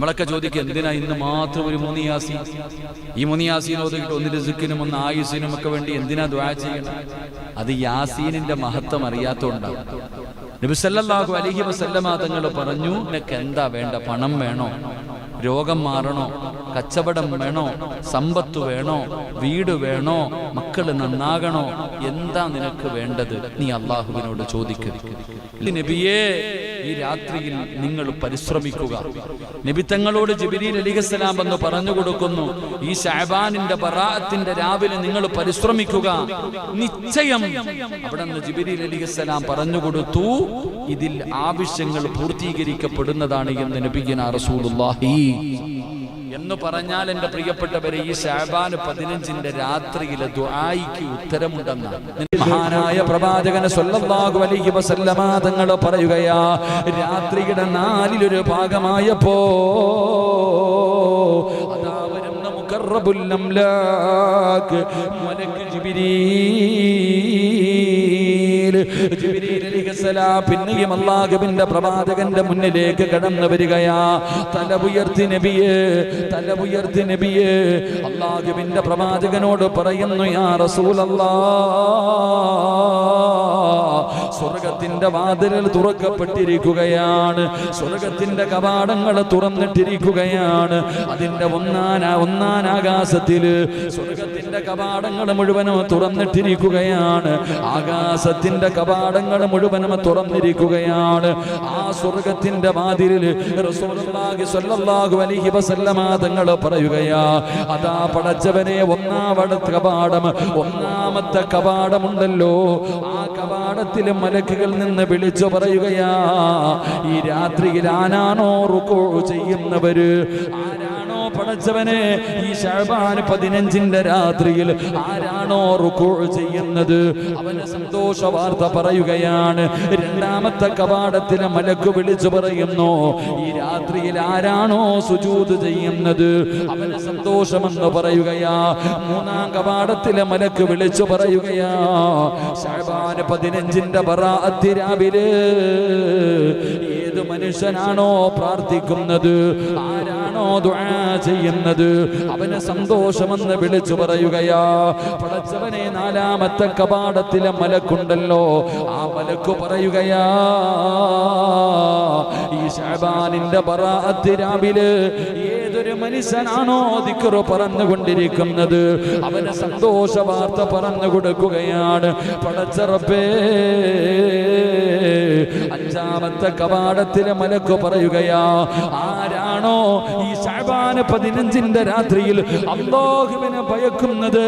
നമ്മളൊക്കെ ചോദിക്കുക എന്തിനാ ഇന്ന് മാത്രം ഒരു മുനിയാസി? ഈ മുനിയാസീൻ ഒതുക്കിട്ട് ഒന്ന് രിസുക്കിനും ഒന്ന് ആയുസിനും ഒക്കെ വേണ്ടി എന്തിനാ ദ്വാ ചെയ്യണം? അത് യാസീനിന്റെ മഹത്വം അറിയാത്തോണ്ടാവും നബിസല്ലാഹു അലഹി വസല്ലമ തങ്ങൾ പറഞ്ഞു നിനക്ക് എന്താ വേണ്ട? പണം വേണോ? രോഗം മാറണോ? കച്ചവടം വേണോ? സമ്പത്ത് വേണോ? വീട് വേണോ? മക്കൾ നന്നാകണോ? എന്താ നിനക്ക് വേണ്ടത്? നീ അള്ളാഹുവിനോട് ചോദിക്കുക നബിയേ ഈ രാത്രിയിൽ നിങ്ങൾ പരിശ്രമിക്കുക. നബി തങ്ങളോട് ജിബിരിൽ അലിഖലാം എന്ന് പറഞ്ഞു കൊടുക്കുന്നു ഈ ഷാബാനിന്റെ ബറാത്തിന്റെ രാവിലെ നിങ്ങൾ പരിശ്രമിക്കുക. നിശ്ചയം. അവിടെ നിന്ന് ജബിരി അലിഖലാം പറഞ്ഞു കൊടുത്തു ഇതിൽ ആവശ്യങ്ങൾ പൂർത്തീകരിക്കപ്പെടുന്നതാണ് എന്ന് നബിഗന റസൂലുള്ളാഹി എന്ന് പറഞ്ഞാൽ എന്റെ പ്രിയപ്പെട്ടവരെ ഈ ശാബാന് പതിനഞ്ചിന്റെ രാത്രിയിലെ ദുആയിക്ക് ഉത്തരമുണ്ടെന്നാണ്. മഹാനായ പ്രവാചകന് സ്വല്ലല്ലാഹു അലൈഹി വസല്ലമ തങ്ങൾ പറയുകയാ രാത്രിയുടെ നാലിലൊരു ഭാഗമായപ്പോ അതാ വരുന്ന മലക്ക് ജിബ്രീൽ ജിബ്രീൽ അലൈഹിസ്സലാം പിന്നെയും അല്ലാഹുവിന്റെ പ്രവാചകന്റെ മുന്നിലേക്ക് കടന്നു വരികയാ. തല ഉയർത്തി നബിയേ തല ഉയർത്തി നബിയേ. അല്ലാഹുവിന്റെ പ്രവാചകനോട് പറയുന്നു യാ റസൂലല്ലാ സ്വർഗത്തിന്റെ വാതിലിൽ തുറക്കപ്പെട്ടിരിക്കുകയാണ്. സ്വർഗത്തിന്റെ കവാടങ്ങൾ തുറന്നിട്ടിരിക്കുകയാണ്. അതിന്റെ ഒന്നാന ഒന്നാന ആകാശത്തിൽ സ്വർഗത്തിന്റെ കവാടങ്ങൾ മുഴുവനും തുറന്നിട്ടിരിക്കുകയാണ്. ആകാശത്തിന്റെ കവാടങ്ങൾ മുഴുവനും തുറന്നിരിക്കുകയാണ്. ആ സ്വർഗത്തിന്റെ വാതിലിൽ തങ്ങൾ പറയുകയാ അതാ പടച്ചവനെ ഒന്നാമത്തെ കവാടം ഒന്നാമത്തെ കവാടമുണ്ടല്ലോ. ആ കവാടത്തിൽ മലക്കുകൾ നിന്ന് വിളിച്ചു പറയുകയാ ഈ രാത്രിയിൽ ആനാണോ റുക്കോ ചെയ്യുന്നവര്? പടച്ചവനെ ഈ ഷാബാൻ പതിനഞ്ചിന്റെ രാത്രിയിൽ ആരാണോ റുക്കോ ചെയ്യുന്നത്? അവന് സന്തോഷ വാർത്ത പറയുകയാണ്. രണ്ടാമത്തെ കവാടത്തിലെ മലക്ക് വിളിച്ചു പറയുന്നു ഈ രാത്രിയിൽ ആരാണോ സുജൂത് ചെയ്യുന്നത്? അവന് സന്തോഷമെന്ന് പറയുകയാ. മൂന്നാം കവാടത്തിലെ മലക്ക് വിളിച്ചു പറയുകയാ ഷാബാൻ പതിനഞ്ചിന്റെ പറ രാവിലെ ഏത് മനുഷ്യനാണോ പ്രാർത്ഥിക്കുന്നത്? ആരാണോ ദുആ ചെയ്യുന്നത്? അവനെ സന്തോഷമെന്ന് വിളിച്ചു പറയുകയാ പടച്ചവനെ നാലാമത്തെ കപാടത്തിലെ മലക്കുണ്ടല്ലോ. ആ മലക്കു പറയുകയാ ഈ ഷാബാനിന്റെ ബറാഅത്ത് രാവിലെ ഏതൊരു മനുഷ്യനാണോ ദിക്കറു പറഞ്ഞുകൊണ്ടിരിക്കുന്നത്? അവന് സന്തോഷ വാർത്ത പറഞ്ഞു കൊടുക്കുകയാണ് പടച്ചറപ്പേ അഞ്ചാമത്തെ കവാടത്തിലെ മലക്ക് പറയുകയാ ആരാണോ ഈ ഷാബാന് പതിനഞ്ചിന്റെ രാത്രിയിൽ അള്ളാഹുവിനെ ഭയക്കുന്നത്?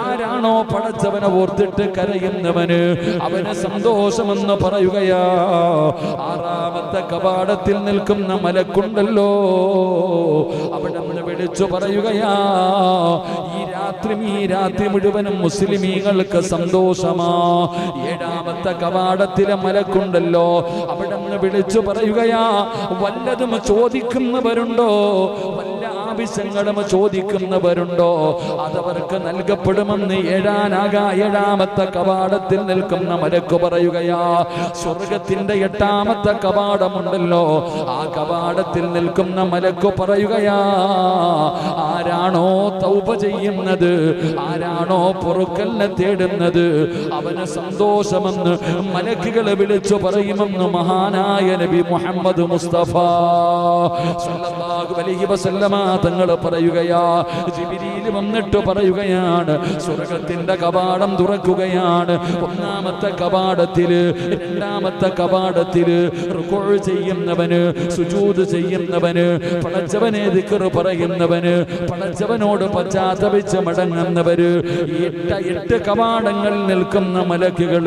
ആരാണോ പടച്ചവനെ ഓർത്തിട്ട് കരയുന്നവന്? അവന് സന്തോഷമെന്ന് പറയുകയാ ആറാമത്തെ കവാടത്തിൽ നിൽക്കുന്ന മലക്കുണ്ടല്ലോ. അവിടെ നിന്ന് വിളിച്ചു പറയുകയാ ഈ രാത്രി ഈ രാത്രി മുഴുവനും മുസ്ലിമീങ്ങൾക്ക് സന്തോഷമാ. ഏഴാമത്തെ കവാടത്തിലെ മലക്കുണ്ടല്ലോ അവിടെ നമ്മൾ വിളിച്ചു പറയുകയാ വല്ലതും ചോദിക്കുന്നവരുണ്ടോ? ആവശ്യങ്ങളും ചോദിക്കുന്നവരുണ്ടോ? അതവർക്ക് നൽകപ്പെടുമെന്ന് ഏഴാനാകാ ഏഴാമത്തെ കവാടത്തിൽ നിൽക്കുന്ന മരക്ക് പറയുകയാ സ്വർഗത്തിന്റെ എട്ടാമത്തെ കവാടമുണ്ടല്ലോ ആ കവാടത്തിൽ നിൽക്കുന്ന മലക്ക് പറയുകയാ ആരാണോ തൗപ ചെയ്യുന്നത് ആരാണോ പൊറുക്കലിനെ തേടുന്നത് അവന് സന്തോഷമെന്ന് മലക്കുകളെ വിളിച്ചു പറയുമെന്ന് മഹാനായ നബി മുഹമ്മദ് മുസ്തഫ തങ്ങൾ പറയുകയാ. ജിബ്രീൽ വന്നിട്ട് പറയുകയാണ്. സ്വർഗത്തിന്റെ കവാടം തുറക്കുകയാണ്. ഒന്നാമത്തെ കവാടത്തിൽ രണ്ടാമത്തെ കവാടത്തിൽ ചെയ്യുന്നവന് സുജൂത് ചെയ്യുന്നവന് പടച്ചവനെ ദിക്ർ പറയുന്നവന് പടച്ചവനോട് പശ്ചാത്തപിച്ച് മടങ്ങുന്നവര് എട്ട് എട്ട് കവാടങ്ങൾ നിൽക്കുന്ന മലക്കുകൾ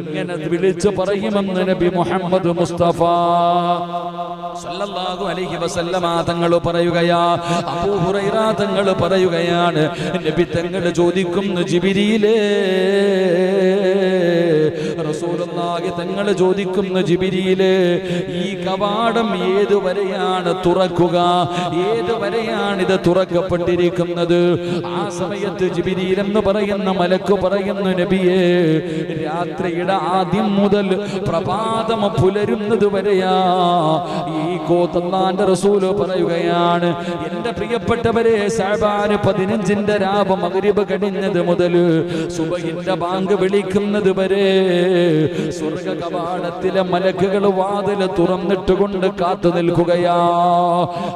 ഇങ്ങനെ വിളിച്ചു പറയുമെന്ന് നബി മുഹമ്മദ് മുസ്തഫ. സല്ലല്ലാഹു അലൈഹി വസല്ലമ തങ്ങൾ പറയുകയാ അബൂ ഹുറൈറ തങ്ങൾ പറയുകയാണ്. നബി തങ്ങൾ ചോദിക്കുന്നു ജിബിരിയിലേ റസൂലുള്ളാഹി തങ്ങൾ ചോദിക്കുന്ന ജിബിരിയിൽ ഈ കവാടം ഏതുവരെയാണ് തുറക്കുക? ഏതുവരെയാണ് ഇത് തുറക്കപ്പെട്ടിരിക്കുന്നത്? ആ സമയത്ത് ജിബിരിയിൽ എന്ന് പറയുന്ന മലക്ക് പറയുന്നു നബിയെ രാത്രിയുടെ ആദ്യം മുതൽ പ്രഭാതം പുലരുന്നത് വരെയാ. ഈ കോത്തന്നാന്റെ റസൂൽ പറയുകയാണ് എന്റെ പ്രിയപ്പെട്ടവരെ സാബാന് പതിനഞ്ചിന്റെ രാവ് മകരിബ് കഴിഞ്ഞത് മുതൽ സുബഹിന്റെ ബാങ്ക് വിളിക്കുന്നത് വരെ സ്വർഗ കവാടത്തിലെ മലക്കുകൾ വാതിൽ തുറന്നിട്ടുകൊണ്ട് കാത്തു നിൽക്കുകയാ.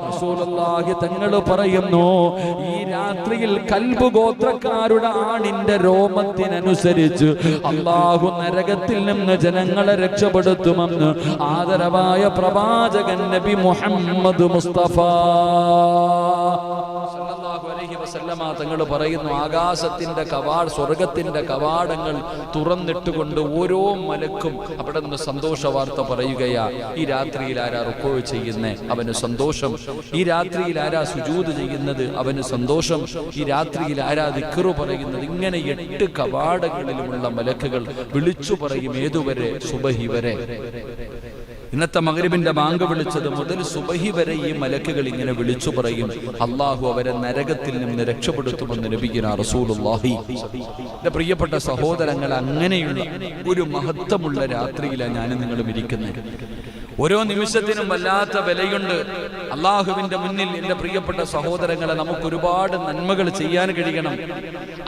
റസൂലുള്ളാഹി തങ്ങൾ പറയുന്നു ഈ രാത്രിയിൽ കൽബ് ഗോത്രക്കാരുടെ ആണിന്റെ രോമത്തിനനുസരിച്ച് അള്ളാഹു നരകത്തിൽ നിന്ന് ജനങ്ങളെ രക്ഷപ്പെടുത്തുമെന്ന് ആദരവായ പ്രവാചകൻ നബി മുഹമ്മദ് മുസ്തഫ. തങ്ങൾ പറയുന്നു. ആകാശത്തിന്റെ കവാട സ്വർഗത്തിന്റെ കവാടങ്ങൾ തുറന്നിട്ടുകൊണ്ട് ഓരോ മലക്കും അവിടെ നിന്ന് സന്തോഷ വാർത്ത പറയുകയാ. ഈ രാത്രിയിൽ ആരാ റുക്കോ ചെയ്യുന്നേ? അവന് സന്തോഷം. ഈ രാത്രിയിൽ ആരാ സുജൂത് ചെയ്യുന്നത്? അവന് സന്തോഷം. ഈ രാത്രിയിൽ ആരാ ദിക്കറു പറയുന്നത്? ഇങ്ങനെ എട്ട് കവാടങ്ങളിലുമുള്ള മലക്കുകൾ വിളിച്ചു പറയും ഏതുവരെ? സുബഹി വരെ? ഇന്നത്തെ മകരിബിന്റെ ബാങ്ക് വിളിച്ചത് മുതൽ സുബഹി വരെ ഈ മലക്കുകൾ ഇങ്ങനെ വിളിച്ചു പറയും. അള്ളാഹു അവരെ നരകത്തിൽ നിന്ന് രക്ഷപ്പെടുത്തുമെന്ന് ലഭിക്കുന്ന റസൂലുള്ളാഹി. എന്റെ പ്രിയപ്പെട്ട സഹോദരങ്ങൾ അങ്ങനെയുള്ള ഒരു മഹത്വമുള്ള രാത്രിയിലാണ് ഞാനും നിങ്ങളും ഇരിക്കുന്നത്. ഓരോ നിമിഷത്തിനും വല്ലാത്ത വിലയുണ്ട്. അള്ളാഹുവിന്റെ മുന്നിൽ എന്റെ പ്രിയപ്പെട്ട സഹോദരങ്ങളെ നമുക്ക് ഒരുപാട് നന്മകൾ ചെയ്യാൻ കഴിയണം.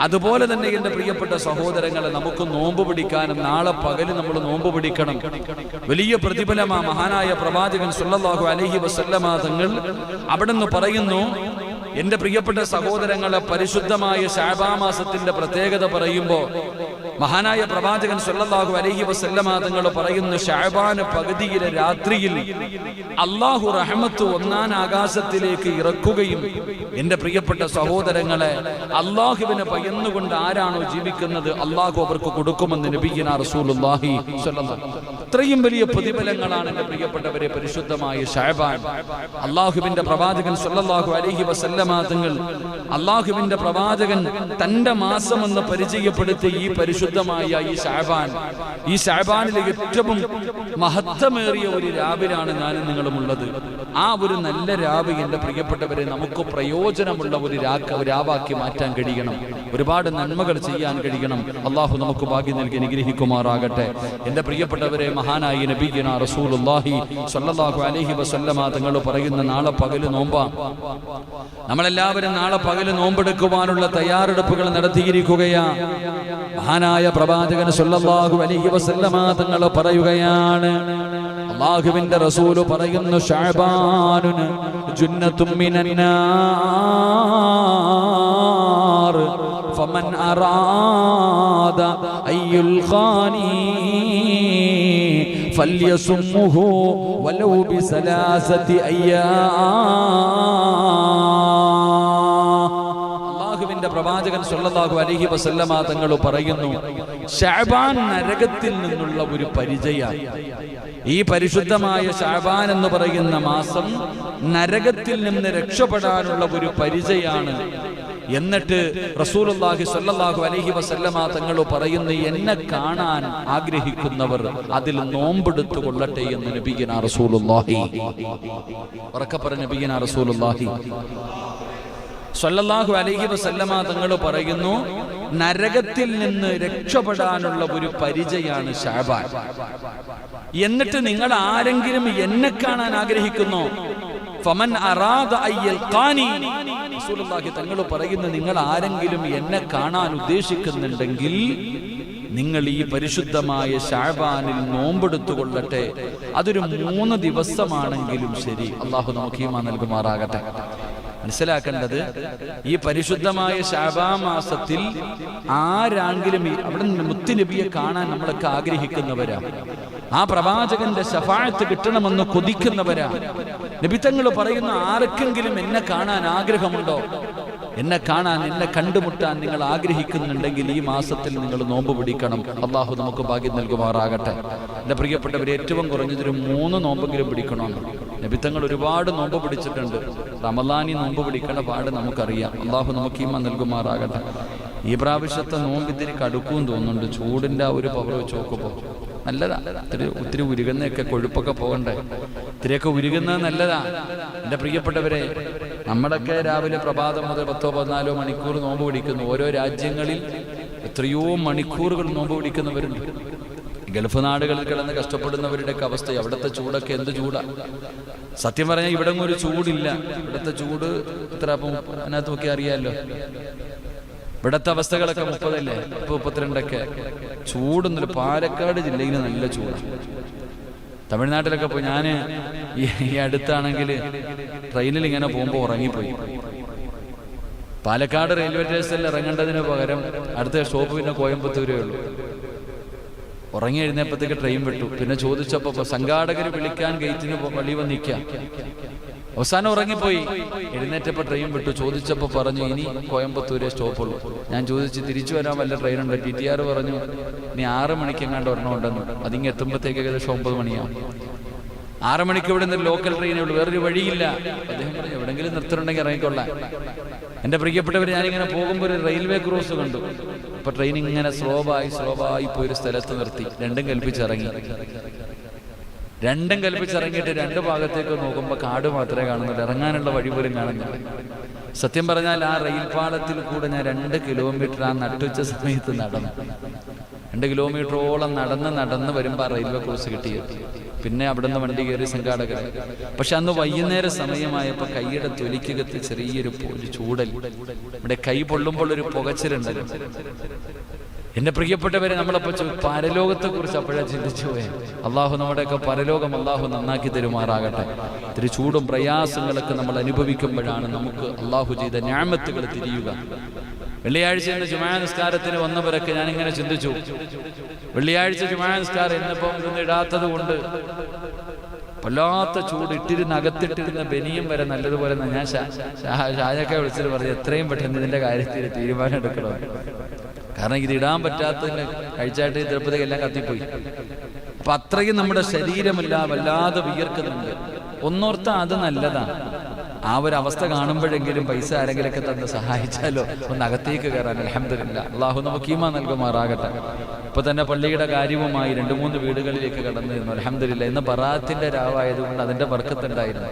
അതുപോലെ തന്നെ എന്റെ പ്രിയപ്പെട്ട സഹോദരങ്ങളെ നമുക്ക് നോമ്പ് പിടിക്കാനും നാളെ പകൽ നമ്മൾ നോമ്പ് പിടിക്കണം. വലിയ പ്രതിഫലമാ മഹാനായ പ്രവാചകൻ സുല്ലാഹു അലഹി വസല്ലമ തങ്ങൾ നിന്ന് പറയുന്നു എന്റെ പ്രിയപ്പെട്ട സഹോദരങ്ങളെ പരിശുദ്ധമായ ശാബാമാസത്തിന്റെ പ്രത്യേകത പറയുമ്പോ മഹാനായ പ്രവാചകൻ സല്ലല്ലാഹു അലൈഹി വസല്ലമ തങ്ങൾ പറയുന്നു ഷാബാന് പകുതിയിലെ രാത്രിയിൽ അള്ളാഹു റഹമത്ത് ഒന്നാൻ ആകാശത്തിലേക്ക് ഇറക്കുകയും എന്റെ പ്രിയപ്പെട്ട സഹോദരങ്ങളെ അള്ളാഹുവിനെ പയന്നുകൊണ്ട് ആരാണോ ജീവിക്കുന്നത് അള്ളാഹു അവർക്ക് കൊടുക്കുമെന്ന് നബിയിന റസൂലുള്ളാഹി ഇത്രയും വലിയ പ്രതിഫലങ്ങളാണ് എന്റെ പ്രിയപ്പെട്ടവരെ പരിശുദ്ധമായ ഷാബാൻ. അള്ളാഹുവിന്റെ പ്രവാചകൻ സല്ലല്ലാഹു അലൈഹി വസല്ലമാതങ്ങൾ അള്ളാഹുവിന്റെ പ്രവാചകൻ തന്റെ എന്ന് പരിചയപ്പെടുത്തി ഈ പരിശുദ്ധമായ ഈ ഷാബാൻ. ഈ ഷാബാനിലെ ഏറ്റവും മഹത്വമേറിയ ഒരു രാവിലാണ് ഞാനും നിങ്ങളും ഉള്ളത് ആ ഒരു നല്ല രാവ് എന്റെ പ്രിയപ്പെട്ടവരെ നമുക്ക് പ്രയോജനമുള്ള ഒരു രാവാക്കി മാറ്റാൻ കഴിയണം. ഒരുപാട് നന്മകൾ ചെയ്യാൻ കഴിയണം. അള്ളാഹു നമുക്ക് ഭാഗ്യം നൽകി അനുഗ്രഹിക്കുമാറാകട്ടെ. എന്റെ പ്രിയപ്പെട്ടവരെ മഹാനായി നബീന റസൂലുള്ളാഹി സ്വല്ലല്ലാഹു അലൈഹി വസല്ലമ തങ്ങൾ പറയുന്ന നാളെ പകൽ നോമ്പാ. നമ്മളെല്ലാവരും നാളെ പകൽ നോമ്പെടുക്കുവാനുള്ള തയ്യാറെടുപ്പുകൾ നടത്തിയിരിക്കുകയാ. മഹാനായ പ്രവാചകൻ സല്ലല്ലാഹു അലൈഹി വസല്ലമ തങ്ങൾ പറയുകയാണ് അള്ളാഹുവിന്റെ റസൂൽ പറയുന്നു ജുന്നത്തും മിനന്നാർ ഫമൻ അറാദ അയ്യുൽ ഖാനി فليصمه ولو بثلاثة أيام അള്ളാഹുവിന്റെ പ്രവാചകൻ സല്ലല്ലാഹു അലൈഹി വസല്ലമ തങ്ങൾ പറയുന്നു ഷഅബാൻ നരകത്തിൽ നിന്നുള്ള ഒരു പരിചയാണ് ഈ പരിശുദ്ധമായ ഷഅബാൻ എന്ന് പറയുന്ന മാസം നരകത്തിൽ നിന്ന് രക്ഷപ്പെടാനുള്ള ഒരു പരിചയാണ് എന്നിട്ട് റസൂലുള്ളാഹി സ്വല്ലല്ലാഹു അലൈഹി വസല്ലമ തങ്ങൾ പറയുന്നു എന്നെ കാണാൻ ആഗ്രഹിക്കുന്നവർ അതിൽ നോമ്പെടുത്തു കൊള്ളട്ടെ എന്ന് നബിയന റസൂലുള്ളാഹി. ഉറക്കെ പറഞ്ഞ നബിയന റസൂലുള്ളാഹി. സല്ലല്ലാഹു അലൈഹി വസല്ലമ തങ്ങൾ പറയുന്നു നരകത്തിൽ നിന്ന് രക്ഷപ്പെടാനുള്ള ഒരു പരിചയാണ് ഷാബാൻ എന്നിട്ട് നിങ്ങൾ ആരെങ്കിലും എന്നെ കാണാൻ ആഗ്രഹിക്കുന്നു? തങ്ങൾ പറയുന്നു നിങ്ങൾ ആരെങ്കിലും എന്നെ കാണാൻ ഉദ്ദേശിക്കുന്നുണ്ടെങ്കിൽ നിങ്ങൾ ഈ പരിശുദ്ധമായ ഷാബാനിൽ നോമ്പെടുത്തു കൊള്ളട്ടെ അതൊരു മൂന്ന് ദിവസമാണെങ്കിലും ശരി. അള്ളാഹു നമുക്ക് ഈമാ നൽകുമാറാകട്ടെ. മനസ്സിലാക്കേണ്ടത് ഈ പരിശുദ്ധമായ ശാബാ മാസത്തിൽ ആരാണെങ്കിലും ഈ- അവിടെ നിന്ന് മുത്തുനബിയെ കാണാൻ നമ്മളൊക്കെ ആഗ്രഹിക്കുന്നവരാ. ആ പ്രവാചകന്റെ ശഫായത്ത് കിട്ടണമെന്ന് കൊതിക്കുന്നവരാ. നബിത്തങ്ങൾ പറയുന്ന ആർക്കെങ്കിലും എന്നെ കാണാൻ ആഗ്രഹമുണ്ടോ? എന്നെ കാണാൻ എന്നെ കണ്ടുമുട്ടാൻ നിങ്ങൾ ആഗ്രഹിക്കുന്നുണ്ടെങ്കിൽ ഈ മാസത്തിൽ നിങ്ങൾ നോമ്പ് പിടിക്കണം. അള്ളാഹു നമുക്ക് ഭാഗ്യം നൽകുമാറാകട്ടെ. എന്റെ പ്രിയപ്പെട്ടവർ ഏറ്റവും കുറഞ്ഞതൊരു മൂന്ന് നോമ്പെങ്കിലും പിടിക്കണം? നബിത്തങ്ങൾ ഒരുപാട് നോമ്പ് പിടിച്ചിട്ടുണ്ട്. റമലാനി നോമ്പ് പിടിക്കേണ്ട പാട് നമുക്കറിയാം. അള്ളാഹു നമുക്ക് ഈമ നൽകുമാറാകട്ടെ. ഈ പ്രാവശ്യത്തെ നോമ്പ് ഇത്തിരി കടുക്കും തോന്നുന്നുണ്ട്. ചൂടിന്റെ ആ ഒരു പവർ വെച്ച് നോക്കുമ്പോൾ നല്ലതാ. ഒത്തിരി ഒത്തിരി ഉരുകുന്നൊക്കെ കൊഴുപ്പൊക്കെ പോകണ്ടേ? ഇത്തിരിയൊക്കെ ഉരുകുന്നത് നല്ലതാ. എന്റെ പ്രിയപ്പെട്ടവരെ നമ്മളൊക്കെ രാവിലെ പ്രഭാതം മുതൽ പത്തോ പതിനാലോ മണിക്കൂർ നോമ്പ് പിടിക്കുന്നു. ഓരോ രാജ്യങ്ങളിൽ എത്രയോ മണിക്കൂറുകൾ നോമ്പ് പിടിക്കുന്നവരുണ്ട്. ഗൾഫ് നാടുകളിൽ കിടന്ന് കഷ്ടപ്പെടുന്നവരുടെയൊക്കെ അവസ്ഥ അവിടുത്തെ ചൂടൊക്കെ എന്ത് ചൂടാ? സത്യം പറഞ്ഞാൽ ഇവിടെ ഒരു ചൂടില്ല. ഇവിടുത്തെ ചൂട് ഇത്ര അപ്പം അതിനകത്ത് നോക്കി അറിയാമല്ലോ ഇവിടത്തെ അവസ്ഥകളൊക്കെ മുപ്പതല്ലേ? മുപ്പത് മുപ്പത്തിരണ്ടൊക്കെ. ചൂടൊന്നുമില്ല പാലക്കാട് ജില്ലയിൽ നല്ല ചൂടാണ് തമിഴ്നാട്ടിലൊക്കെ പോയി. ഞാൻ ഈ അടുത്താണെങ്കിൽ ട്രെയിനിൽ ഇങ്ങനെ പോകുമ്പോൾ ഉറങ്ങിപ്പോയി. പാലക്കാട് റെയിൽവേ സ്റ്റേഷനിൽ ഇറങ്ങേണ്ടതിന് പകരം അടുത്ത സ്റ്റോപ്പ് പിന്നെ കോയമ്പത്തൂരേ ഉള്ളൂ. ഉറങ്ങി എഴുന്നേപ്പത്തേക്ക് ട്രെയിൻ വിട്ടു. പിന്നെ ചോദിച്ചപ്പോ സംഘാടകർ വിളിക്കാൻ ഗേറ്റിന് വഴി വന്നിക്കാം അവസാനം ഉറങ്ങിപ്പോയി. എഴുന്നേറ്റപ്പോ ട്രെയിൻ വിട്ടു. ചോദിച്ചപ്പോ പറഞ്ഞു ഇനി കോയമ്പത്തൂരെ സ്റ്റോപ്പുള്ളൂ ഞാൻ ചോദിച്ച് തിരിച്ചു വരാൻ വല്ല ട്രെയിൻ ഉണ്ട്? ടി ടി ആർ പറഞ്ഞു ഇനി ആറ് മണിക്ക് എങ്ങാണ്ട് ഒരെണ്ണം ഉണ്ടെന്ന്. അതിങ്ങ് എത്തുമ്പോഴത്തേക്ക് ഏകദേശം ഒമ്പത് മണിയാവും. ആറ് മണിക്ക് ഇവിടെ നിന്ന് ലോക്കൽ ട്രെയിനേ ഉള്ളൂ. വേറൊരു വഴിയില്ല. അദ്ദേഹം പറഞ്ഞു എവിടെങ്കിലും നിർത്തുന്നുണ്ടെങ്കിൽ ഇറങ്ങിക്കൊള്ളാം. എന്റെ പ്രിയപ്പെട്ടവർ ഞാനിങ്ങനെ പോകുമ്പോൾ ഒരു റെയിൽവേ ക്രോസ് കണ്ടു. അപ്പൊ ട്രെയിൻ ഇങ്ങനെ സ്ലോബായി സ്ലോബായി പോയി ഒരു സ്ഥലത്ത് നിർത്തി. രണ്ടും കൽപ്പിച്ചിറങ്ങി. രണ്ടും കൽപ്പിച്ചിറങ്ങിയിട്ട് രണ്ട് ഭാഗത്തേക്ക് നോക്കുമ്പോൾ കാട് മാത്രമേ കാണുന്നുള്ളൂ. ഇറങ്ങാനുള്ള വഴി പോലും കാണുന്നില്ല. സത്യം പറഞ്ഞാൽ ആ റെയിൽ പാളത്തിൽ കൂടെ ഞാൻ രണ്ട് കിലോമീറ്റർ ആ നട്ടുച്ച സമയത്ത് നടന്നു. രണ്ട് കിലോമീറ്ററോളം നടന്ന് നടന്ന് വരുമ്പോൾ ആ റെയിൽവേ ക്രോസ് കിട്ടിയത് പിന്നെ അവിടുന്ന് വണ്ടി കയറി സംഘാടകർ പക്ഷെ അന്ന് വൈകുന്നേര സമയമായപ്പോൾ കൈയുടെ തൊലിക്കകത്ത് ചെറിയൊരു ചൂടൽ. ഇവിടെ കൈ പൊള്ളുമ്പോൾ ഒരു പുകച്ചിലുണ്ടല്ലോ എന്റെ പ്രിയപ്പെട്ടവരെ നമ്മളപ്പോ പരലോകത്തെ കുറിച്ച് അപ്പോഴാ ചിന്തിച്ചു പോയത് അള്ളാഹു നമ്മുടെയൊക്കെ പരലോകം അള്ളാഹു നന്നാക്കി തരുമാറാകട്ടെ. ഇത്തിരി ചൂടും പ്രയാസങ്ങളൊക്കെ നമ്മൾ അനുഭവിക്കുമ്പോഴാണ് നമുക്ക് അള്ളാഹു ചെയ്ത ഞാമത്തുകൾ തിരിയുക. വെള്ളിയാഴ്ച ഇന്ന് ജുമാ നിസ്കാരത്തിന് വന്നവരൊക്കെ ഞാനിങ്ങനെ ചിന്തിച്ചു. വെള്ളിയാഴ്ച ജുമാൻ സ്റ്റാർ ഇന്നിപ്പം ഇതൊന്നും ഇടാത്തത് കൊണ്ട് വല്ലാത്ത ചൂട് ഇട്ടിരുന്ന് അകത്തിട്ടിരുന്ന ബനിയും വരെ നല്ലതുപോലെ ഞാൻ ഷാജൊക്കെ വിളിച്ചിട്ട് പറഞ്ഞു എത്രയും പെട്ടെന്ന് ഇതിന്റെ കാര്യത്തിൽ തീരുമാനം എടുക്കണം. കാരണം ഇത് ഇടാൻ പറ്റാത്തതിന് കഴിച്ചായിട്ട് തിരുപ്പതി എല്ലാം കത്തിപ്പോയി. അപ്പൊ അത്രയും നമ്മുടെ ശരീരമെല്ലാം വല്ലാതെ വിയർക്കുന്നുണ്ട്. ഒന്നോർത്ത അത് നല്ലതാണ് ആ ഒരു അവസ്ഥ കാണുമ്പോഴെങ്കിലും പൈസ ആരെങ്കിലൊക്കെ തന്ന് സഹായിച്ചാലോ ഒന്ന് അകത്തേക്ക് കയറാൻ. അലഹമില്ല അള്ളാഹു നമുക്ക് ഈമാ നൽകുമാറാകട്ടെ. ഇപ്പൊ തന്നെ പള്ളിയുടെ കാര്യവുമായി രണ്ട് മൂന്ന് വീടുകളിലേക്ക് കടന്നു നിന്നു. അലഹമില്ല ഇന്ന് ബറാത്തിന്റെ രാവായതുകൊണ്ട് അതിന്റെ വർക്കത്തുണ്ടായിരുന്നു.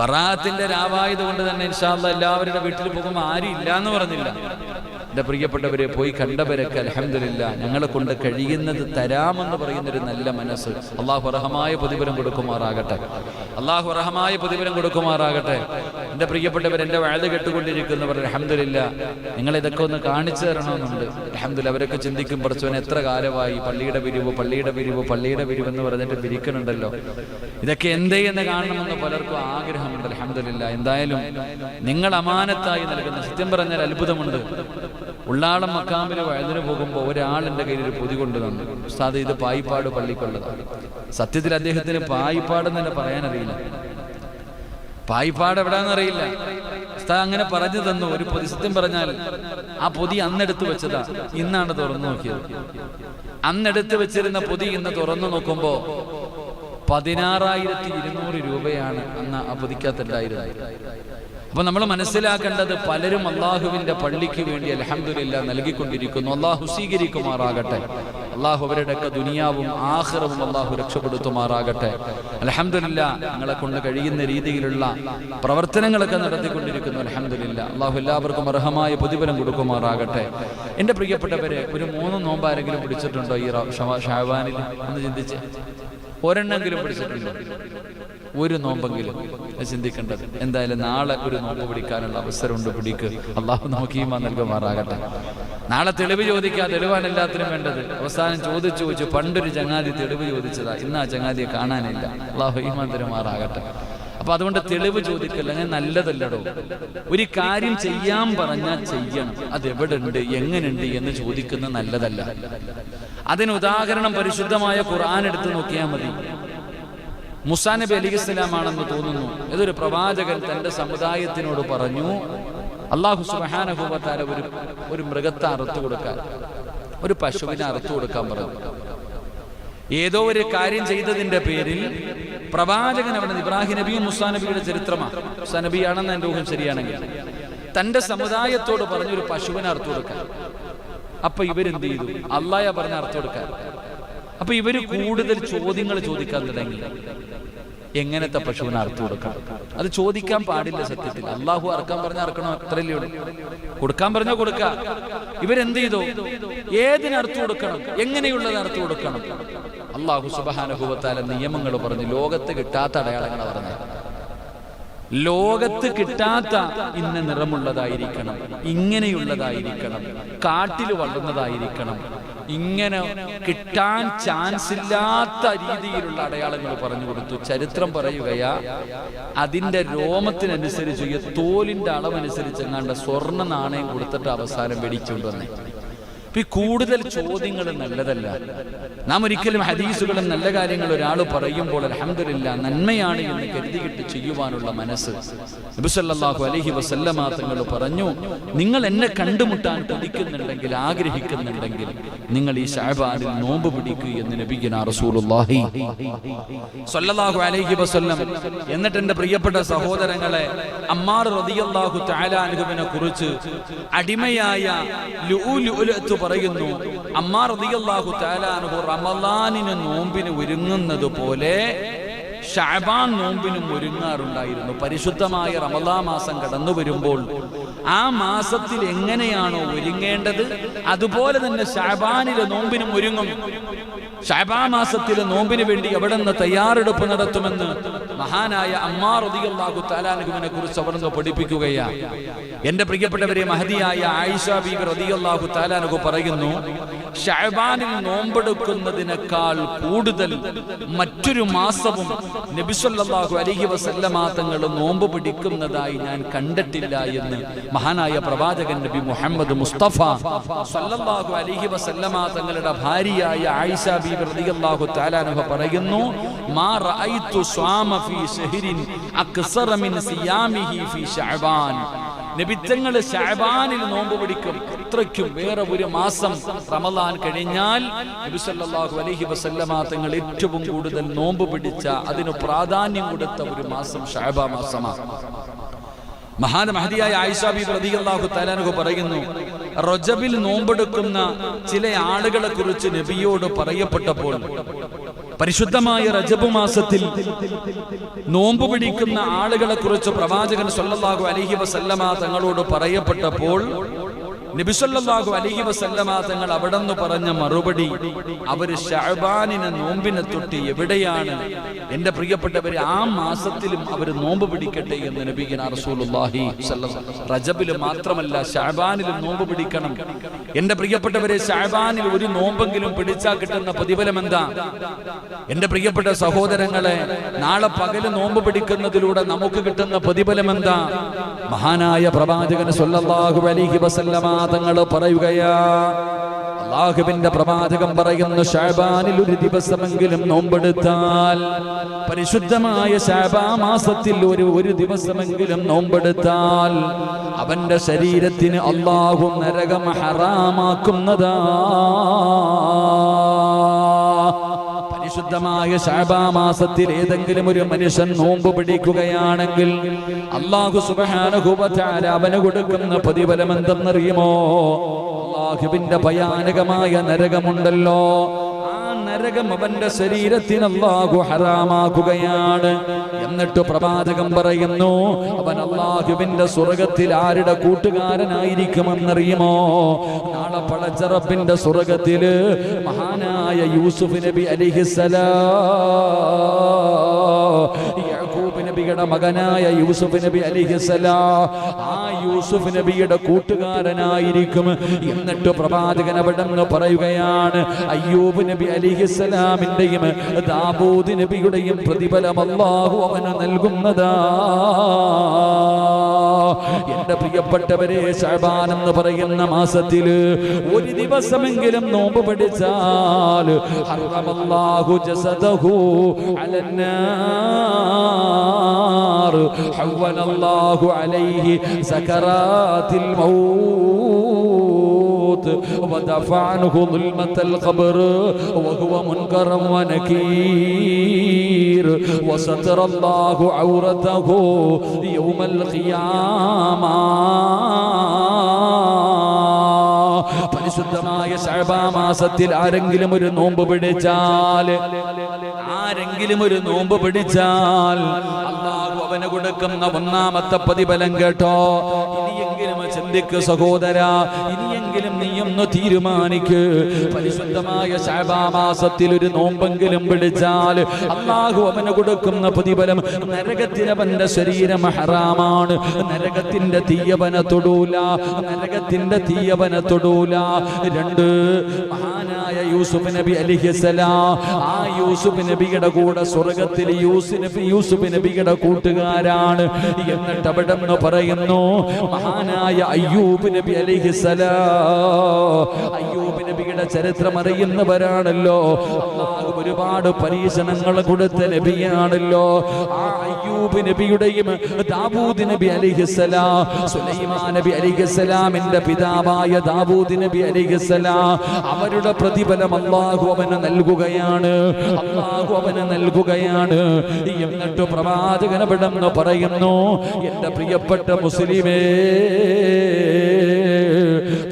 ബറാത്തിന്റെ രാവായതുകൊണ്ട് തന്നെ ഇൻഷാല്ല എല്ലാവരുടെ വീട്ടിൽ പോകുമ്പോൾ ആരും ഇല്ല എന്ന് പറഞ്ഞില്ല. എന്റെ പ്രിയപ്പെട്ടവരെ പോയി കണ്ടവരൊക്കെ അലഹമില്ല ഞങ്ങളെ കൊണ്ട് കഴിയുന്നത് തരാമെന്ന് പറയുന്നൊരു നല്ല മനസ്സ് അള്ളാഹു റഹമായ പ്രതിഫലം കൊടുക്കുമാറാകട്ടെ. അള്ളാഹു റഹമായ പ്രതിഫലം കൊടുക്കുമാറാകട്ടെ. എന്റെ പ്രിയപ്പെട്ടവർ എന്റെ വഴുത് കെട്ടുകൊണ്ടിരിക്കുന്നവർ അലഹമില്ല നിങ്ങൾ ഇതൊക്കെ ഒന്ന് കാണിച്ചു തരണമെന്നുണ്ട്. അലഹമില്ല അവരൊക്കെ ചിന്തിക്കും പറച്ചവൻ എത്ര കാലമായി പള്ളിയുടെ പിരിവ് പള്ളിയുടെ പിരിവ് പള്ളിയുടെ പിരിവ് എന്ന് പറഞ്ഞിട്ട് പിരിക്കണുണ്ടല്ലോ ഇതൊക്കെ എന്തേ എന്ന് കാണണമെന്ന് പലർക്കും ആഗ്രഹമുണ്ട് അലഹമില്ല എന്തായാലും നിങ്ങൾ അമാനത്തായി നൽകുന്ന സത്യം പറഞ്ഞാൽ അത്ഭുതമുണ്ട്. ഉള്ളാളം മക്കാമിന് വഴുതിന് പോകുമ്പോൾ ഒരാൾ എന്റെ കയ്യിൽ ഒരു പൊതി കൊണ്ടു തന്നു. ഉസ്താദ് ഇത് പായിപ്പാട് പള്ളിക്കുള്ളതാണ്. സത്യത്തിൽ അദ്ദേഹത്തിന് പായിപ്പാടെന്ന് തന്നെ പറയാനറിയില്ല. പായിപ്പാട് എവിടാന്നറിയില്ല അങ്ങനെ പറഞ്ഞു തന്നു. ഒരു പൊതി സത്യം പറഞ്ഞാൽ ആ പൊതി അന്നെടുത്ത് വെച്ചതാ. ഇന്നാണ് തുറന്നു നോക്കിയത്. അന്നെടുത്ത് വെച്ചിരുന്ന പൊതി ഇന്ന് തുറന്നു നോക്കുമ്പോ പതിനാറായിരത്തി ഇരുന്നൂറ് രൂപയാണ് അന്ന് ആ പൊതിക്കകത്തുണ്ടായിരുന്നത് അപ്പൊ നമ്മൾ മനസ്സിലാക്കേണ്ടത് പലരും അള്ളാഹുവിന്റെ പള്ളിക്ക് വേണ്ടി അലഹമില്ല നൽകിക്കൊണ്ടിരിക്കുന്നു. അള്ളാഹു സ്വീകരിക്കുമാറാകട്ടെ. അള്ളാഹു അവരുടെയൊക്കെ ദുനിയാവും ആഹ്റവും അള്ളാഹു രക്ഷപ്പെടുത്തുമാറാകട്ടെ. അലഹമില്ല നിങ്ങളെ കൊണ്ട് കഴിയുന്ന രീതിയിലുള്ള പ്രവർത്തനങ്ങളൊക്കെ നടത്തിക്കൊണ്ടിരിക്കുന്നു. അലഹമില്ല അള്ളാഹു എല്ലാവർക്കും അർഹമായ പ്രതിഫലം കൊടുക്കുമാറാകട്ടെ. എന്റെ പ്രിയപ്പെട്ടവരെ ഒരു മൂന്ന് നോമ്പാരെങ്കിലും പിടിച്ചിട്ടുണ്ടോ ഈ എന്ന് ഷാവാനിൽ ഒന്ന് ചിന്തിച്ച്. ഒരെണ്ണെങ്കിലും പിടിച്ചിട്ടുണ്ടോ? ഒരു നോമ്പെങ്കിലും ചിന്തിക്കേണ്ടത്. എന്തായാലും നാളെ ഒരു നോമ്പ് പിടിക്കാനുള്ള അവസരമുണ്ട് പിടിക്ക്. അള്ളാഹു നമുക്ക് ഈമാ നൽകുമാറാകട്ടെ. നാളെ തെളിവ് ചോദിക്കുക തെളിവാണ് എല്ലാത്തിനും വേണ്ടത്. അവസാനം ചോദിച്ചു ചോദിച്ചു പണ്ടൊരു ചങ്ങാതി തെളിവ് ചോദിച്ചതാ. ഇന്ന് ആ ചങ്ങാതിയെ കാണാനില്ല. അള്ളാഹു ഈമാൻ തരുമാറാകട്ടെ. അപ്പൊ അതുകൊണ്ട് തെളിവ് ചോദിക്കല്ല ഞാൻ നല്ലതല്ലടോ. ഒരു കാര്യം ചെയ്യാൻ പറഞ്ഞാൽ ചെയ്യണം. അത് എവിടെ ഉണ്ട് എങ്ങനെയുണ്ട് എന്ന് ചോദിക്കുന്നത് നല്ലതല്ല. അതിന് ഉദാഹരണം പരിശുദ്ധമായ ഖുർആൻ എടുത്ത് നോക്കിയാൽ മതി. മുസാ നബി അലി ഇസ്ലാമാണെന്ന് തോന്നുന്നു. ഇതൊരു പ്രവാചകൻ തന്റെ സമുദായത്തിനോട് പറഞ്ഞു അള്ളാഹു സുബാനഹുബത്താര ഒരു ഒരു മൃഗത്തെ അറുത്തു കൊടുക്കാൻ ഒരു പശുവിനെ അറുത്തു കൊടുക്കാൻ പറഞ്ഞു. ഏതോ ഒരു കാര്യം ചെയ്തതിന്റെ പേരിൽ പ്രവാചകൻ അവിടെ ഇബ്രാഹിം നബിയും മുസാ നബിയുടെ ചരിത്രമാണ് മുസാ നബിയാണെന്ന് എന്റെ ഊഹം ശരിയാണെങ്കിൽ. തന്റെ സമുദായത്തോട് പറഞ്ഞു ഒരു പശുവിനെ അർത്ഥം കൊടുക്കാൻ. അപ്പൊ ഇവരെന്ത് ചെയ്തു? അള്ളായ പറഞ്ഞ അർത്ഥം കൊടുക്കാൻ. അപ്പൊ ഇവർ കൂടുതൽ ചോദ്യങ്ങൾ ചോദിക്കാൻ തുടങ്ങി എങ്ങനത്തെ പശുവിന് അർത്ഥം കൊടുക്കണം അത് ചോദിക്കാൻ പാടില്ല സത്യത്തിൽ. അള്ളാഹു അറക്കാൻ പറഞ്ഞ അറക്കണോ? അത്രയല്ലേ കൊടുക്കാൻ പറഞ്ഞോ കൊടുക്ക. ഇവരെന്ത് ചെയ്തു? ഏതിന് കൊടുക്കണം? എങ്ങനെയുള്ളത് അർത്ഥം കൊടുക്കണം? അള്ളാഹു സുബാനുഭവത്താല നിയമങ്ങൾ പറഞ്ഞു ലോകത്ത് കിട്ടാത്ത അടയാളങ്ങൾ പറഞ്ഞത്. ലോകത്ത് കിട്ടാത്ത ഇന്ന നിറമുള്ളതായിരിക്കണം. ഇങ്ങനെയുള്ളതായിരിക്കണം. കാട്ടിൽ വളർന്നതായിരിക്കണം. ഇങ്ങനെ കിട്ടാൻ ചാൻസ് ഇല്ലാത്ത രീതിയിലുള്ള അടയാളങ്ങൾ പറഞ്ഞു കൊടുത്തു. ചരിത്രം പറയുകയാ അതിന്റെ രോമത്തിനനുസരിച്ച് തോലിന്റെ അളവനുസരിച്ച് എങ്ങാണ്ട് സ്വർണ നാണയം കൊടുത്തിട്ട് അവസാനം വെടിച്ചുകൊണ്ട് വന്നേ ഇപ്പൊ ഈ കൂടുതൽ ചോദ്യങ്ങൾ നല്ലതല്ല. നാം ഒരിക്കലും ഹദീസുകളും നല്ല കാര്യങ്ങൾ ഒരാൾ പറയുമ്പോൾ അലഹമില്ല നന്മയാണ് എന്ന് കരുതിയിട്ട് ചെയ്യുവാനുള്ള മനസ്സ്. നബിസല്ലാഹു അലഹി വസല്ലമാ തങ്ങൾ പറഞ്ഞു നിങ്ങൾ എന്നെ കണ്ടുമുട്ടാൻ കൊതിക്കുന്നുണ്ടെങ്കിൽ ആഗ്രഹിക്കുന്നുണ്ടെങ്കിൽ നിങ്ങൾ ഈ ഷാബാനിൽ നോമ്പ് പിടിക്കുക എന്ന് നബിഗിന റസൂലുള്ളാഹി. സല്ലല്ലാഹു അലൈഹി വസല്ലം എന്നിട്ട് എന്റെ പ്രിയപ്പെട്ട സഹോദരങ്ങളെ അമ്മാർ റളിയല്ലാഹു തആല അൻഹുവിനെ കുറിച്ച് അടിമയായ ലുഉലുഅത്ത് പറയുന്നു അമ്മാർ അൻഹു റമളാനിന് നോമ്പിന് ഒരുങ്ങുന്നത് പോലെ ഷാബാൻ നോമ്പിനും ഒരുങ്ങാറുണ്ടായിരുന്നു. പരിശുദ്ധമായ റമദാ മാസം കടന്നു വരുമ്പോൾ ആ മാസത്തിൽ എങ്ങനെയാണോ ഒരുങ്ങേണ്ടത്? അതുപോലെ തന്നെ ഷാബാനിലെ നോമ്പിനും ഒരുങ്ങും. ഷാബാ മാസത്തിലെ നോമ്പിന് വേണ്ടി എവിടെ നിന്ന് തയ്യാറെടുപ്പ് നടത്തുമെന്ന് മഹാനായ അമ്മാർ റളിയല്ലാഹു താലാനുഹുവിനെ കുറിച്ച് അവർ പഠിപ്പിക്കുകയാ എന്റെ പ്രിയപ്പെട്ടവരെ മഹതിയായ ആയിഷ ബീബി റളിയല്ലാഹു താലാനുഹു പറയുന്നു ഷഹബാനിൽ നോമ്പെടുക്കുന്നതിനേക്കാൾ കൂടുതൽ മറ്റൊരു മാസവും നബിസല്ലാഹു അലഹി വസല്ലമാതങ്ങൾ നോമ്പ് പിടിക്കുന്നതായി ഞാൻ കണ്ടിട്ടില്ല എന്ന് മഹാനായ പ്രവാചകൻ നബി മുഹമ്മദ് മുസ്തഫ സല്ലല്ലാഹു അലിഹി വസല്ലമ ഭാര്യയായ ആയിഷ ബീബി റളിയല്ലാഹു തആല അൻഹ പറയുന്നു മാ സ്വാമ ഫീ അക്സറ മിൻ സിയാമിഹി ഫീ ശഅബാൻ നബിത്തങ്ങൾ ഷഅബാനിൽ നോമ്പ് പിടിക്കും. അത്രയ്ക്കും വേറെ ഒരു മാസം റമദാൻ കഴിഞ്ഞാൽ നബി സല്ലല്ലാഹു അലൈഹി വസല്ലമ തങ്ങൾ ഏറ്റവും കൂടുതൽ നോമ്പ് പിടിച്ച അതിന് പ്രാധാന്യം കൊടുത്ത ഒരു മാസം ഷാബ മാസമാണ്. മഹാന മഹതിയായ ആയിഷാബി പ്രതികളാഹു തലാനുഹു പറയുന്നു റജബിൽ നോമ്പെടുക്കുന്ന ചില ആളുകളെ കുറിച്ച് നബിയോട് പറയപ്പെട്ടപ്പോൾ പരിശുദ്ധമായ റജബ് മാസത്തിൽ നോമ്പ് പിടിക്കുന്ന ആളുകളെ കുറിച്ച് പ്രവാചകൻ സല്ലല്ലാഹു അലഹി വസല്ലമ തങ്ങളോട് പറയപ്പെട്ടപ്പോൾ നബിസല്ലാഹു അലഹി വസല്ലമ തങ്ങൾ അവിടെ നിന്ന് പറഞ്ഞ മറുപടി അവർ ഷഹബാനിനെ നോമ്പിനെ തൊട്ട് എവിടെയാണ്? എന്റെ പ്രിയപ്പെട്ടവര് ആ മാസത്തിലും അവർ നോമ്പ് പിടിക്കട്ടെ എന്ന് നബിഗിന റസൂലുള്ളാഹി റജബിൽ മാത്രമല്ല ഷഅബാനിലും നോമ്പ് പിടിക്കണം. എന്റെ പ്രിയപ്പെട്ടവരെ ഷഅബാനിൽ ഒരു നോമ്പെങ്കിലും പിടിച്ചാൽ കിട്ടുന്ന പ്രതിഫലം എന്താ? എന്റെ പ്രിയപ്പെട്ട സഹോദരങ്ങളെ നാളെ പകൽ നോമ്പ് പിടിക്കുന്നതിലൂടെ നമുക്ക് കിട്ടുന്ന പ്രതിഫലം എന്താ? മഹാനായ പ്രവാചകൻ സല്ലല്ലാഹു അലൈഹി വസല്ലമ തങ്ങൾ പറയുകയാ. അള്ളാഹുവിന്റെ പ്രവാചകം പറയുന്നു ഷാബാനിൽ ഒരു ദിവസമെങ്കിലും നോമ്പെടുത്താൽ പരിശുദ്ധമായ ഷാബാ മാസത്തിൽ ഒരു ഒരു ദിവസമെങ്കിലും നോമ്പെടുത്താൽ അവന്റെ ശരീരത്തിന് അള്ളാഹു നരകം ഹറാമാക്കുന്നതാ. പരിശുദ്ധമായ ശാബാ മാസത്തിൽ ഏതെങ്കിലും ഒരു മനുഷ്യൻ നോമ്പ് പിടിക്കുകയാണെങ്കിൽ അള്ളാഹു സുബാനുഭവത്താര അവന് കൊടുക്കുന്ന പ്രതിഫലം എന്തെന്നറിയുമോ അള്ളാഹുവിന്റെ ഭയാനകമായ നരകമുണ്ടല്ലോ. നരകം അവന്റെ ശരീരത്തിന് അള്ളാഹു ഹറാമാക്കുകയാണ്. എന്നിട്ട് പ്രവാചകം പറയുന്നു അവൻ അള്ളാഹുവിന്റെ സ്വർഗത്തിൽ ആരുടെ കൂട്ടുകാരനായിരിക്കുമെന്നറിയുമോ? നാളെ പടച്ചറപ്പിന്റെ സ്വർഗത്തിൽ മഹാനായ യൂസുഫ് നബി അലിഹിസലാ നബിയുടെ മകനായ യൂസുഫ് നബി അലിഹിസലാ ആ യൂസുഫ് നബിയുടെ കൂട്ടുകാരനായിരിക്കും. എന്നിട്ട് പ്രവാചകൻ അവിടെ നിന്ന് പറയുകയാണ് അയ്യൂബ് നബി അലിഹിസലാമിന്റെയും ദാബൂദ് നബിയുടെയും പ്രതിഫലം അള്ളാഹു അവന് നൽകുന്നതാ. എന്റെ പ്രിയപ്പെട്ടവരെ ഷാബാൻ എന്ന് പറയുന്ന മാസത്തിൽ ഒരു ദിവസമെങ്കിലും നോമ്പ് പഠിച്ചാൽ ജസദഹു അലന്നാർ ഹവ്വനല്ലാഹു അലൈഹി സകറാത്തിൽ മൗത്ത് ودفع عنه ظلمة القبر وهو منكر ونكير الخير وستر الله عورته يوم القيامة പരിശുദ്ധമായ ശഅബാ മാസത്തിൽ ആരെങ്കിലും ഒരു നോമ്പ് പിടിച്ചാൽ ആരെങ്കിലും ഒരു നോമ്പ് പിടിച്ചാൽ അള്ളാഹു അവന് കൊടുക്കുന്ന ഒന്നാമത്തെ പ്രതിഫലം കേട്ടോ. ഇനിയെങ്കിലും ചിന്തിക്ക് സഹോദര ഇനിയെങ്കിലും നീ ഒന്ന് തീരുമാനിക്ക്. പരിശുദ്ധമായ ശാബാമാസത്തിൽ ഒരു നോമ്പെങ്കിലും പിടിച്ചാൽ അള്ളാഹു അവന് കൊടുക്കുന്ന പ്രതിഫലം നരകത്തിനവന്റെ ശരീരം ഹറാമാണ്. നരകത്തിന്റെ തീയവന തൊടൂല നരകത്തിന്റെ തീയവന തൊടൂല. രണ്ട് മഹാനായ യൂസുഫ് നബി അലിഹിസലാം ആ യൂസുഫ് നബിയുടെ കൂടെ സ്വർഗത്തിൽ യൂസുഫ് യൂസുഫ് നബിയുടെ കൂട്ടുകാരാണ്. എന്നിട്ട് അവിടെ പറയുന്നു മഹാനായ അയ്യൂബ് നബി അലിഹിസലാം അയ്യൂബ് നബിയുടെ ചരിത്രം അറിയുന്നവരാണല്ലോ. ഒരുപാട് പരീക്ഷണങ്ങൾ കൊടുത്ത നബിയാണല്ലോ. ആ അയ്യൂബ് നബിയുടെയും ദാവൂദ് നബി അലിഹിസലാം സുലൈമാൻ നബി അലിഹിസലാമിന്റെ പിതാവായ ദാവൂദ് നബി അലിഹിസലാം അവരുടെ പ്രതിഫലം അള്ളാഹു അവന് നൽകുകയാണ്. അള്ളാഹു അവന് നൽകുകയാണ്. എന്നിട്ട് പ്രവാചകൻ എന്ന് പറയുന്നു എന്റെ പ്രിയപ്പെട്ട മുസ്ലിമേ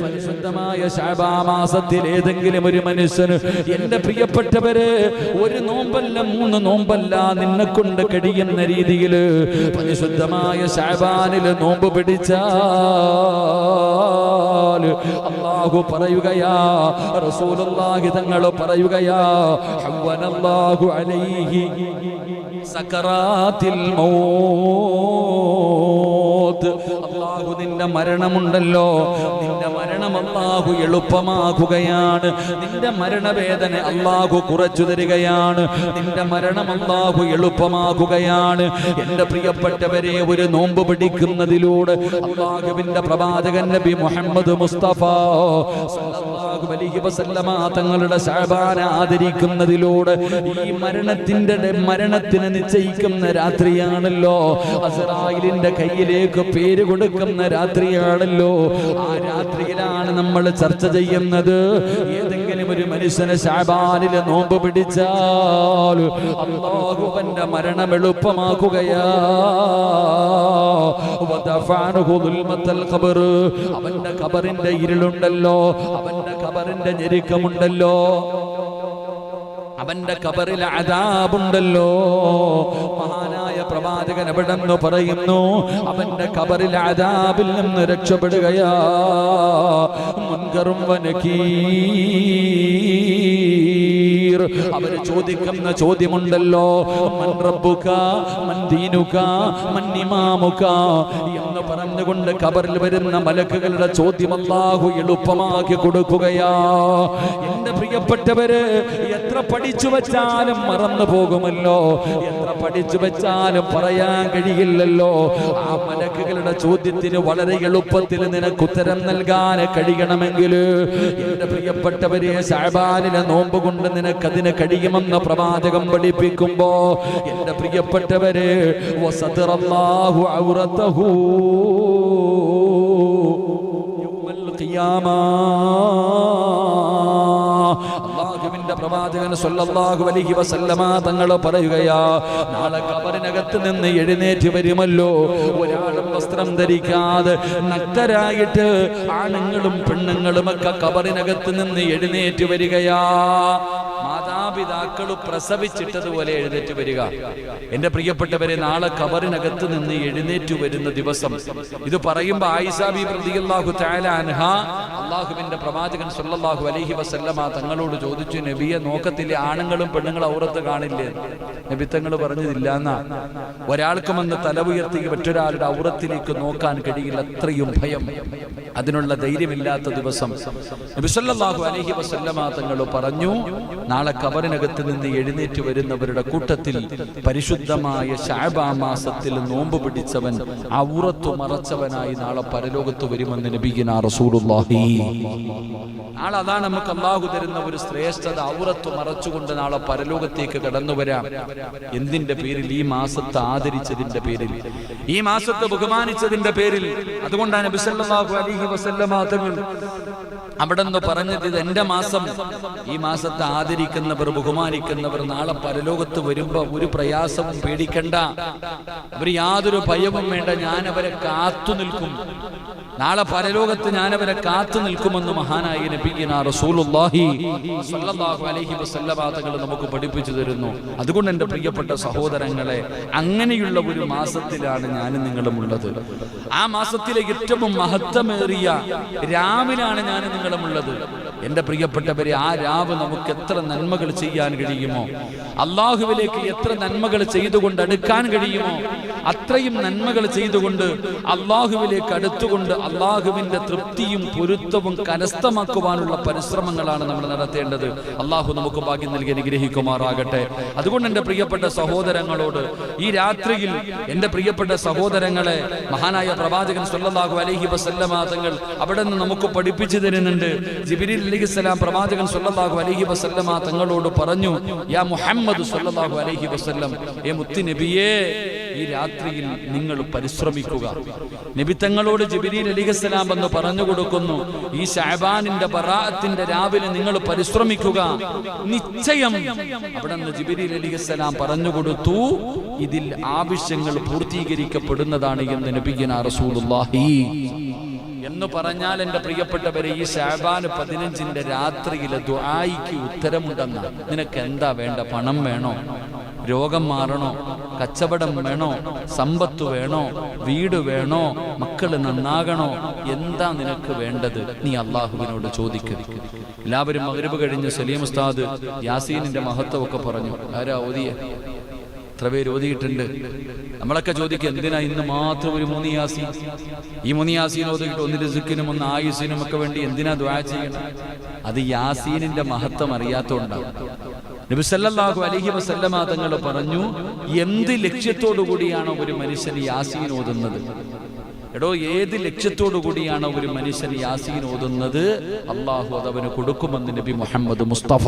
പരിശുദ്ധമായ ശാബാ മാസത്തിൽ ഏതെങ്കിലും ഒരു മനുഷ്യന് എന്റെ പ്രിയപ്പെട്ടവര് ഒരു നോമ്പല്ല മൂന്ന് നോമ്പല്ല നിന്നെ കൊണ്ട് കഴിയുന്ന രീതിയിൽ പരിശുദ്ധമായ ശാബാനിൽ നോമ്പ് പിടിച്ചാൽ അള്ളാഹു പറയുകയാ റസൂലുള്ളാഹി തങ്ങൾ പറയുകയാ ഹവ്വനല്ലാഹു അലൈഹി സക്കറാത്തിൽ മൗത്ത് അള്ളാഹു നിന്റെ മരണമുണ്ടല്ലോ. നിന്റെ മരണം അള്ളാഹു എളുപ്പമാക്കുകയാണ്. നിന്റെ മരണവേദന അള്ളാഹു കുറച്ചു തരികയാണ്. നിന്റെ മരണം അള്ളാഹു എളുപ്പമാക്കുകയാണ്. എന്റെ പ്രിയപ്പെട്ടവരെ ഒരു നോമ്പ് പിടിക്കുന്നതിലൂടെ അള്ളാഹുവിന്റെ പ്രവാചകൻ നബി മുഹമ്മദ് മുസ്തഫ തങ്ങളുടെ ശഅബാന ആദരിക്കുന്നതിലൂടെ ഈ മരണത്തിന്റെ മരണത്തിന് നിശ്ചയിക്കുന്ന രാത്രിയാണല്ലോ. അസറായിലിന്റെ കയ്യിലേക്ക് പേര് കൊടുക്കുന്ന രാത്രിയാണല്ലോ. ആ രാത്രിയിലാണ് നമ്മൾ ചർച്ച ചെയ്യുന്നത്. ഏതെങ്കിലും ഒരു മനുഷ്യനെ ശാബാനിൽ നോമ്പ് പിടിച്ചാൽ മരണം എളുപ്പമാക്കുകയാ. അവന്റെ ഇരുളുണ്ടല്ലോ. അവന്റെ ഖബറിന്റെ ഞെരുക്കമുണ്ടല്ലോ. അവന്റെ കബറിൽ അതാബുണ്ടല്ലോ മഹാനായ പ്രവാചകൻ എവിടെ നിന്ന് പറയുന്നു? അവന്റെ കബറിൽ അതാബിൽ നിന്ന് രക്ഷപ്പെടുകയാ. മുൻകറും അവർ ചോദിക്കുന്ന ചോദ്യമുണ്ടല്ലോ. എന്ന് പറഞ്ഞുകൊണ്ട് കബറിൽ വരുന്ന മലക്കുകളുടെ ചോദ്യം അല്ലാഹു എളുപ്പമാക്കി കൊടുക്കുകയാ. എന്റെ പ്രിയപ്പെട്ടവര് എത്ര പഠിച്ചു വെച്ചാലും മറന്നു പോകുമല്ലോ. എത്ര പഠിച്ചു വെച്ചാലും പറയാൻ കഴിയില്ലല്ലോ. ആ മലക്കുകളുടെ ചോദ്യത്തിന് വളരെ എളുപ്പത്തിൽ നിനക്ക് ഉത്തരം നൽകാൻ കഴിയണമെങ്കിൽ. എന്റെ പ്രിയപ്പെട്ടവരെ സാബാനിലെ നോമ്പ് കൊണ്ട് നിനക്ക് അതിന് കഴിയുമെന്ന പ്രവാചകം പഠിപ്പിക്കുമ്പോ എന്റെ പ്രിയപ്പെട്ടവരെ വസതറല്ലാഹു യൗമൽ ഖിയാമ. പ്രവാചകൻ സല്ലല്ലാഹു അലൈഹി വസല്ലമ തങ്ങൾ പറയുകയാ നാളെ കബറിനകത്ത് നിന്ന് എഴുന്നേറ്റ് വരുമല്ലോ. ഒരാളും വസ്ത്രം ധരിക്കാതെ നഗ്നരായിട്ട് ആണുങ്ങളും പെണ്ണുങ്ങളും ഒക്കെ കബറിനകത്ത് നിന്ന് എഴുന്നേറ്റ് വരികയാ. മാതാപിതാക്കൾ പ്രസവിച്ചിട്ടതുപോലെ എഴുന്നേറ്റ് വരിക. എന്റെ പ്രിയപ്പെട്ടവരെ നാളെ കബറിനകത്ത് നിന്ന് എഴുന്നേറ്റ് വരുന്ന ദിവസം. ഇത് പറയുമ്പോ ആയിസാബി പ്രതിയല്ലാഹു തആല അൻഹ അള്ളാഹുവിന്റെ പ്രവാചകൻ സല്ലല്ലാഹു അലൈഹി വസല്ലമ തങ്ങളോട് ചോദിച്ചു നബിയെ നോക്കത്തില്ലേ? ആണുങ്ങളും പെണ്ണുങ്ങളും ഔറത്ത് കാണില്ലേ? നബി തങ്ങൾ പറഞ്ഞതില്ല എന്നാ ഒരാൾക്കും അന്ന് തല ഉയർത്തി മറ്റൊരാളുടെ ഔറത്തിലേക്ക് നോക്കാൻ കഴിയില്ല. അത്രയും ഭയം. അതിനുള്ള ധൈര്യമില്ലാത്ത ദിവസം. നബി സല്ലല്ലാഹു അലൈഹി വസല്ലമ തങ്ങൾ പറഞ്ഞു നാളെ കബറിനകത്ത് നിന്ന് എഴുന്നേറ്റ് വരുന്നവരുടെ കൂട്ടത്തിൽ പരിശുദ്ധമായ ഷാബാ മാസത്തിൽ നോമ്പ് പിടിച്ചവൻ ഔറത്തു മറച്ചവനായി നാളെ പരലോകത്ത് വരുമെന്ന് നബിഗിന റസൂലുള്ളാഹി. നാളെ അതാണ് നമുക്ക് അള്ളാഹു തരുന്ന ഒരു ശ്രേഷ്ഠത ഔറത്ത് മറച്ചുകൊണ്ട് നാളെ പരലോകത്തേക്ക് കടന്നു വരാം. എന്തിന്റെ പേരിൽ? ഈ മാസത്തെ ആദരിച്ചതിന്റെ പേരിൽ. ഈ മാസത്തെ ബഹുമാനിച്ചതിന്റെ പേരിൽ. അതുകൊണ്ടാണ് അവിടെ നിന്ന് പറഞ്ഞത് ഇത് എന്റെ മാസം. ഈ മാസത്തെ ആദരിക്കുന്നവർ ബഹുമാനിക്കുന്നവർ നാളെ പരലോകത്ത് വരുമ്പോ ഒരു പ്രയാസവും പേടിക്കണ്ട. അവർ യാതൊരു ഭയവും വേണ്ട. ഞാൻ അവരെ കാത്തു നിൽക്കും. നാളെ പരലോകത്ത് ഞാൻ അവരെ കാത്തു നിൽക്കുമെന്ന് മഹാനായി നബിഗിന റസൂലുള്ളാഹി സ്വല്ലല്ലാഹു അലൈഹി വസല്ലമ തങ്ങൾ നമുക്ക് പഠിപ്പിച്ചു തരുന്നു. അതുകൊണ്ട് എന്റെ പ്രിയപ്പെട്ട സഹോദരങ്ങളെ അങ്ങനെയുള്ള ഒരു മാസത്തിലാണ് ഞാനും നിങ്ങളും ഉള്ളത്. ആ മാസത്തിലെ ഏറ്റവും മഹത്വമേറിയ രാവിലാണ് ഞാനും നിങ്ങളും ഉള്ളത്. എന്റെ പ്രിയപ്പെട്ടവരെ ആ രാവ് നമുക്ക് എത്ര നന്മകൾ ചെയ്യാൻ കഴിയുമോ? അള്ളാഹുവിലേക്ക് എത്ര നന്മകൾ ചെയ്തുകൊണ്ട് അടുക്കാൻ കഴിയുമോ? അത്രയും നന്മകൾ ചെയ്തുകൊണ്ട് അള്ളാഹുവിലേക്ക് അടുത്തുകൊണ്ട് അള്ളാഹുവിന്റെ തൃപ്തിയും പൊരുത്തവും കരസ്ഥമാക്കുവാനുള്ള പരിശ്രമങ്ങളാണ് നമ്മൾ നടത്തേണ്ടത്. അള്ളാഹു നമുക്ക് ഭാഗ്യം നൽകി അനുഗ്രഹിക്കുമാറാകട്ടെ. അതുകൊണ്ട് എന്റെ പ്രിയപ്പെട്ട സഹോദരങ്ങളോട് ഈ രാത്രിയിൽ എന്റെ പ്രിയപ്പെട്ട സഹോദരങ്ങളെ മഹാനായ പ്രവാചകൻ സ്വല്ലാഹു അലഹി വസല്ലമ തങ്ങൾ അവിടെ നിന്ന് നമുക്ക് പഠിപ്പിച്ചു തരുന്നുണ്ട്. ജിബിരിൽ അലൈഹിസ്സലാം പ്രവാചകൻ സ്വല്ലാഹു അലഹി വസല്ലമ തങ്ങളോട് പറഞ്ഞു യാ മുഹമ്മദ് സല്ലാഹു അലഹി വസല്ലം ഏ മുത്തി നബിയേ ഈ രാത്രിയിൽ നിങ്ങൾ പരിശ്രമിക്കുക. നിബിത്തങ്ങളോട് തങ്ങളോട് ജിബിരിൽ അലിഹസ്സലാം എന്ന് പറഞ്ഞു കൊടുക്കുന്നു ഈ ഷാബാനിന്റെ ബറാഅത്തിന്റെ രാവിലെ നിങ്ങൾ പരിശ്രമിക്കുക. നിശ്ചയം അവിടെ നിന്ന് ജിബിരിൽ അലിഹസ്സലാം പറഞ്ഞു കൊടുത്തു ഇതിൽ ആവശ്യങ്ങൾ പൂർത്തീകരിക്കപ്പെടുന്നതാണ് എന്ന് നബിഗന റസൂലുള്ളാഹി. എന്ന് പറഞ്ഞാൽ എന്റെ പ്രിയപ്പെട്ടവരെ ഈ ഷാബാന് പതിനഞ്ചിന്റെ രാത്രിയിലെ ദുആയിക്ക് ഉത്തരമുണ്ടെന്ന് നിനക്ക് എന്താ വേണ്ട? പണം വേണോ? രോഗം മാറണോ? കച്ചവടം വേണോ? സമ്പത്ത് വേണോ? വീട് വേണോ? മക്കൾ നന്നാകണോ? എന്താ നിനക്ക് വേണ്ടത്? നീ അള്ളാഹുവിനോട് ചോദിക്കുക എല്ലാവരും മകരവ് കഴിഞ്ഞ് സലീം ഉസ്താദ് യാസീനിന്റെ മഹത്വമൊക്കെ പറഞ്ഞു. ആരാ ഓതിയെ? എത്ര പേര് ഓതിയിട്ടുണ്ട്? നമ്മളൊക്കെ ചോദിക്കുക എന്തിനാ ഇന്ന് മാത്രം ഒരു മുനിയാസി ഈ മുനിയാസീൻ ഓതിയിട്ട് ഒന്ന് രിസുക്കിനും ഒന്ന് ആയുസിനും ഒക്കെ വേണ്ടി എന്തിനാ ദ്വാ ചെയ്യണം? അത് യാസീനിന്റെ മഹത്വം അറിയാത്തോണ്ടാവും നബി അലഹി വസല്ലമ തങ്ങൾ പറഞ്ഞു എന്ത് ലക്ഷ്യത്തോടു കൂടിയാണ് ഒരു മനുഷ്യൻ യാസീൻ ഓതുന്നത്? എടോ ഏത് ലക്ഷ്യത്തോടു കൂടിയാണ് ഒരു മനുഷ്യൻ യാസീൻ ഓതുന്നത്? അള്ളാഹു അതവന് കൊടുക്കുമെന്ന് നബി മുഹമ്മദ് മുസ്തഫ.